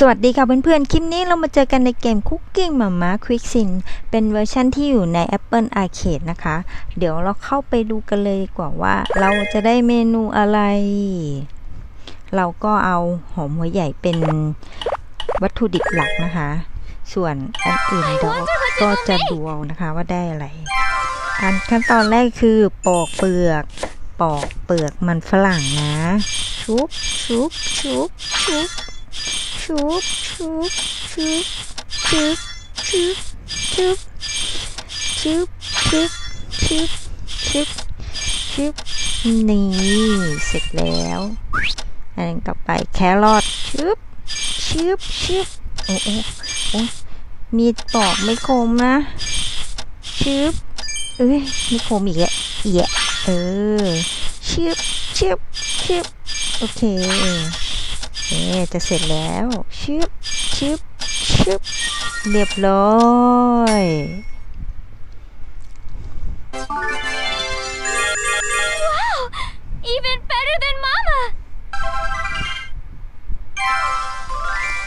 สวัสดีค่ะเพื่อนๆ คลิปนี้เรามาเจอกันในเกม Cooking Mama Quick Sin เป็นเวอร์ชันที่อยู่ใน Apple Arcade นะคะ เดี๋ยวเราเข้าไปดูกันเลยกว่าว่า เราจะได้เมนูอะไร เราก็เอาหอมหัวใหญ่เป็นวัตถุดิบหลักนะคะ ส่วนอันอื่นเดี๋ยวก็จะดูเอานะคะว่าได้อะไร อันขั้นตอนแรกคือปอกเปลือก ปอกเปลือกมันฝรั่งนะ ชุบชุบชุบชุบ ชุบชุบชุบชุบชุบชุบชุบชุบชุบชุบชุบนี่เสร็จแล้วอันนี้ต่อไปแครอทชุบชุบชุบโอ้โอ้โอ้มีดปอกไม่คมนะชุบเอ้ยไม่คมอีกแล้วเอียเออชุบชุบชุบโอเค เอ๊ะจะเสร็จแล้วชึบชึบชึบเรียบร้อย Even better than Mama!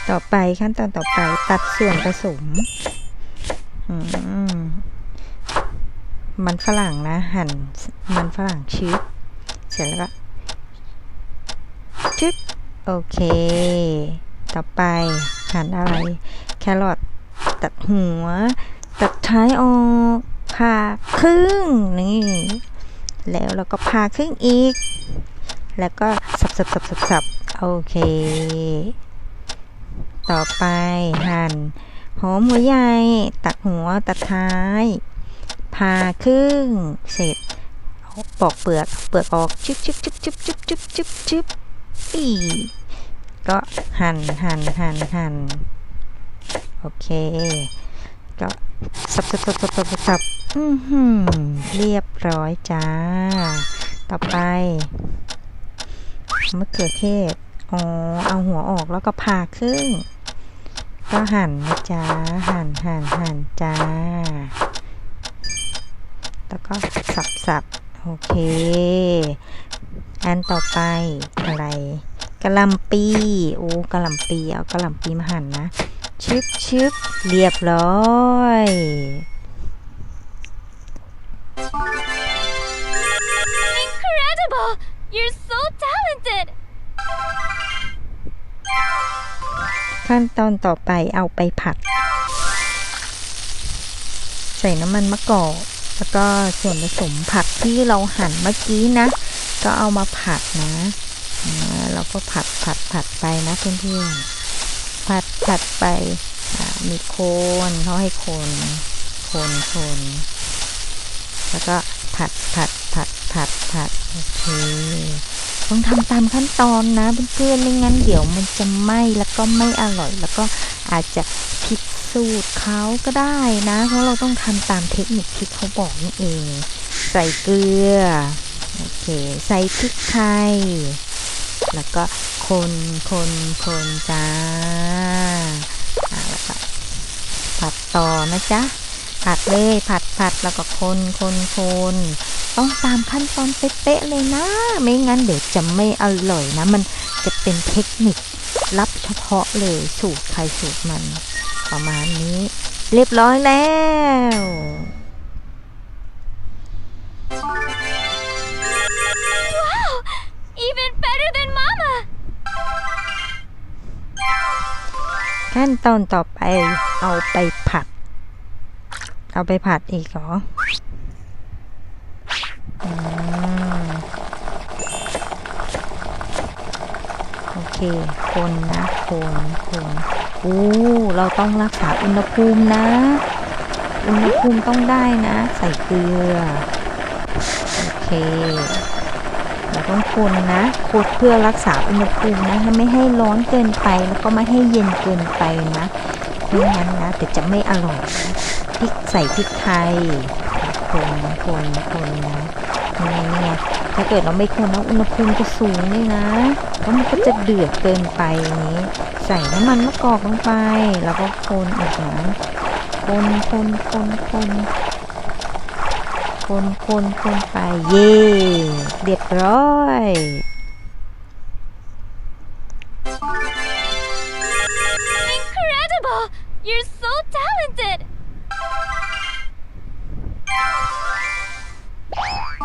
ต่อไปขั้นตอนต่อไปตัดส่วนผสมอืมมันฝรั่งนะ หั่นมันฝรั่งชึบเสร็จแล้วก็ชึบ โอเค ต่อไปหั่นอะไร แครอทตัดหัว ตัดท้ายออกผ่าครึ่งนี่ แล้วเราก็ผ่าครึ่งอีก แล้วก็สับสับสับสับสับโอเค ต่อไปหั่นหอมหัวใหญ่ตัดหัวตัดท้ายผ่าครึ่งเสร็จเอาปอกเปลือกเปลือกออก ชึบชึบชึบชึบชึบชึบชึบชึบอี ก็หั่นหั่นหั่นหั่นโอเค ก็สับสับสับสับสับสับอือหือเรียบร้อยจ้า ต่อไปมะเขือเทศอ๋อเอาหัวออกแล้วก็ผ่าครึ่ง ก็หั่นนะจ๊ะหั่นหั่นหั่นจ้า แล้วก็สับสับโอเค อันต่อไปอะไร กะหล่ำปีโอ้กะหล่ำปีเอากะหล่ำปีมาหั่นนะ ชึบชึบเรียบร้อย Incredible! You're so talented! ขั้นตอนต่อไปเอาไปผัด ใส่น้ำมันมะกอกแล้วก็ส่วนผสมผักที่เราหั่นเมื่อกี้นะ ก็เอามาผัดนะอ่า เราก็ผัดผัดผัดไปนะเพื่อนๆผัดผัดไปมีโคนเขาให้โคนโคนโคนแล้วก็ผัดผัดผัดผัดผัดโอเคต้องทำตามขั้นตอนนะเพื่อนๆไม่งั้นเดี๋ยวมันจะไหม้แล้วก็ไม่อร่อย แล้วก็อาจจะผิดสูตรเขาก็ได้นะ เพราะเราต้องทำตามเทคนิคที่เขาบอกนี่เอง ใส่เกลือ โอเค ใส่พริกไทย แล้วก็คนคนคนจ้าอ่าแล้วก็ผัดต่อนะจ๊ะผัดเลยผัดผัดแล้วก็คนคนคนต้องตามขั้นตอนเป๊ะๆเลยนะ ไม่งั้นเดี๋ยวจะไม่อร่อยนะ มันจะเป็นเทคนิคลับเฉพาะเลยสูตรใครสูตรมัน ประมาณนี้ เรียบร้อยแล้ว ขั้นตอนต่อไปเอาไปผัด เอาไปผัดอีกเหรอโอเค คนนะคนคนอู้เราต้องรักษาอุณหภูมินะ อุณหภูมิต้องได้นะ ใส่เกลือ โอเค เราต้องคนนะคนเพื่อรักษาอุณหภูมินะไม่ให้ร้อนเกินไปแล้วก็ไม่ให้เย็นเกินไปนะไม่งั้นนะแต่จะไม่อร่อยพริกใส่พริกไทยคนคนคนนะนี่ไงนี่ถ้าเกิดเราไม่คนนะอุณหภูมิจะสูงเลยนะแล้วมันก็จะเดือดเกินไปอย่างนี้ ใส่น้ำมันมะกอกลงไป แล้วก็คนอีกนะคนคนคนคนคนคนคนไปเย่ เรียบร้อย Wow! You're so talented.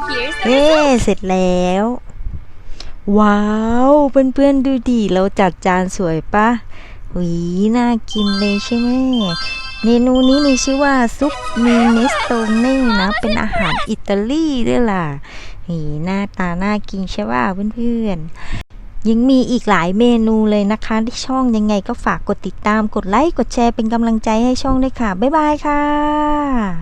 Here's the เย้เสร็จแล้ว ว้าว เพื่อนๆดูดิ เราจัดจานสวยปะหวีน่ากินเลยใช่ไหม เมนูนี้มีชื่อว่าซุปมิเนสโตเน่นะ เป็นอาหารอิตาลีด้วยล่ะนี่หน้าตาน่ากินใช่ว่าเพื่อนๆ ยังมีอีกหลายเมนูเลยนะคะ ที่ช่องยังไงก็ฝากกดติดตามกดไลค์ กดแชร์เป็นกำลังใจให้ช่องด้วยค่ะ บ๊ายบายค่ะ